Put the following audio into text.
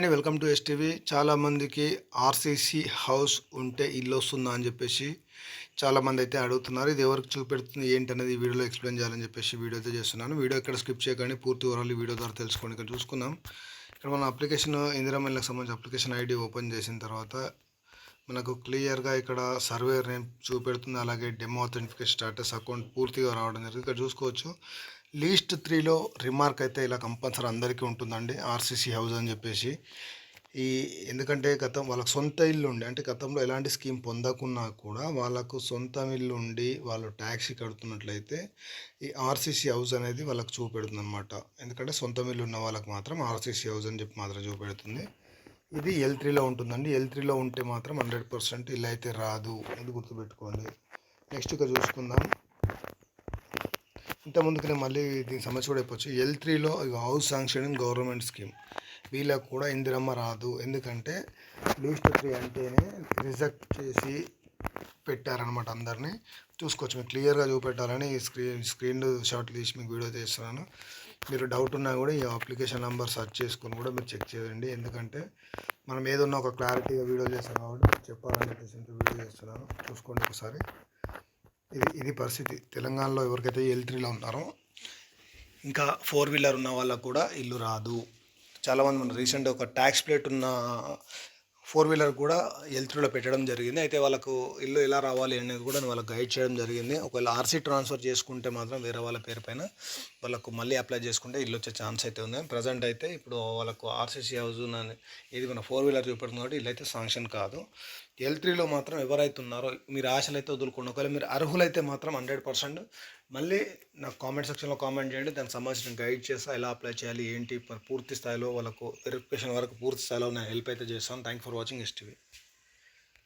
And welcome to STV. చాలామందికి RCC house ఉంటే ఇల్లు వస్తుందా అని చెప్పేసి చాలామంది అయితే అడుగుతున్నారు. ఇది ఎవరికి చూపెడుతుంది ఏంటి అనేది ఈ వీడియోలో ఎక్స్ప్లెయిన్ చేయాలని చెప్పేసి వీడియో అయితే చేస్తున్నాను. వీడియో ఇక్కడ స్కిప్ చేయకండి పూర్తి వివరాలు వీడియో ద్వారా తెలుసుకోండి ఇక్కడ చూసుకుందాం. ఇక్కడ మన అప్లికేషన్ ఇందిరామిల్లకు సంబంధించిన అప్లికేషన్ ఐడి ఓపెన్ చేసిన తర్వాత మనకు క్లియర్గా ఇక్కడ సర్వేర్ నేమ్ చూపెడుతుంది. అలాగే డెమో అథెంటిఫికేషన్ స్టాటస్ అకౌంట్ పూర్తిగా రావడం జరిగింది. ఇక్కడ చూసుకోవచ్చు. లీస్ట్ త్రీలో రిమార్క్ అయితే ఇలా కంపల్సరీ అందరికీ ఉంటుందండి ఆర్సీసీ హౌస్ అని చెప్పేసి. ఈ ఎందుకంటే గతం వాళ్ళకి సొంత ఇల్లు ఉండి అంటే గతంలో ఎలాంటి స్కీమ్ పొందకున్నా కూడా వాళ్ళకు సొంత ఇల్లు ఉండి వాళ్ళు ట్యాక్సీ కడుతున్నట్లయితే ఈ ఆర్సీసీ హౌస్ అనేది వాళ్ళకి చూపెడుతుంది అనమాట ఎందుకంటే సొంత ఇల్లు ఉన్న వాళ్ళకి మాత్రం ఆర్సీసీ హౌస్ అని చెప్పి మాత్రం చూపెడుతుంది. ఇది ఎల్ త్రీలో ఉంటుందండి. ఎల్ త్రీలో ఉంటే మాత్రం హండ్రెడ్ పర్సెంట్ ఇల్లు అయితే రాదు. అది గుర్తుపెట్టుకోండి. నెక్స్ట్ ఇక చూసుకుందాం. ఇంతకుముందుకు నేను మళ్ళీ దీని సమస్య కూడా చెప్పొచ్చు ఎల్ త్రీలో హౌస్ శాంక్షన్ గవర్నమెంట్ స్కీమ్. వీళ్ళకు కూడా ఇందిరమ్మ రాదు. ఎందుకంటే లీస్ట్ త్రీ అంటేనే రిజెక్ట్ చేసి పెట్టారనమాట అందరినీ. చూసుకోవచ్చు మీకు క్లియర్గా చూపెట్టాలని ఈ స్క్రీన్ స్క్రీన్ షాట్ తీసి మీకు వీడియో చేస్తున్నాను మీరు డౌట్ ఉన్నా కూడా ఈ అప్లికేషన్ నెంబర్ సెర్చ్ చేసుకొని కూడా మీరు చెక్ చేయండి. ఎందుకంటే మనం ఏదన్నా ఒక క్లారిటీగా వీడియో చేస్తాం కాబట్టి చెప్పాలని చెప్పేసి వీడియో చేస్తున్నాను. చూసుకోండి ఒకసారి. ఇది ఇది పరిస్థితి. తెలంగాణలో ఎవరికైతే ఎల్ త్రీలో ఉన్నారో ఇంకా ఫోర్ వీలర్ ఉన్న వాళ్ళకు కూడా ఇల్లు రాదు. చాలామంది మన రీసెంట్ ఒక ట్యాక్స్ ప్లేట్ ఉన్న ఫోర్ వీలర్ కూడా ఎల్ త్రీలో పెట్టడం జరిగింది. అయితే వాళ్ళకు ఇల్లు ఎలా రావాలి అనేది కూడా వాళ్ళకి గైడ్ చేయడం జరిగింది. ఒకవేళ ఆర్సీ ట్రాన్స్ఫర్ చేసుకుంటే మాత్రం వేరే వాళ్ళ పేరు పైన వాళ్ళకు మళ్ళీ అప్లై చేసుకుంటే ఇల్లు వచ్చే ఛాన్స్ అయితే ఉంది. ప్రజెంట్ అయితే ఇప్పుడు వాళ్ళకు ఆర్సీసీ హౌస్ అని ఇది మన ఫోర్ వీలర్ చూపెడుతుంది కాబట్టి ఇల్లు అయితే శాంక్షన్ కాదు. ఎల్ త్రీలో మాత్రం ఎవరైతే ఉన్నారో మీరు ఆశలు అయితే వదులుకోండి. ఒకవేళ మీరు అర్హులైతే మాత్రం హండ్రెడ్ పర్సెంట్ మళ్ళీ నాకు కామెంట్ సెక్షన్లో కామెంట్ చేయండి. దానికి సంబంధించిన గైడ్ చేస్తా ఎలా అప్లై చేయాలి ఏంటి పూర్తి స్థాయిలో వాళ్ళకు వెరిఫికేషన్ వరకు పూర్తి స్థాయిలో నేను హెల్ప్ అయితే చేస్తాను. Thank for watching STV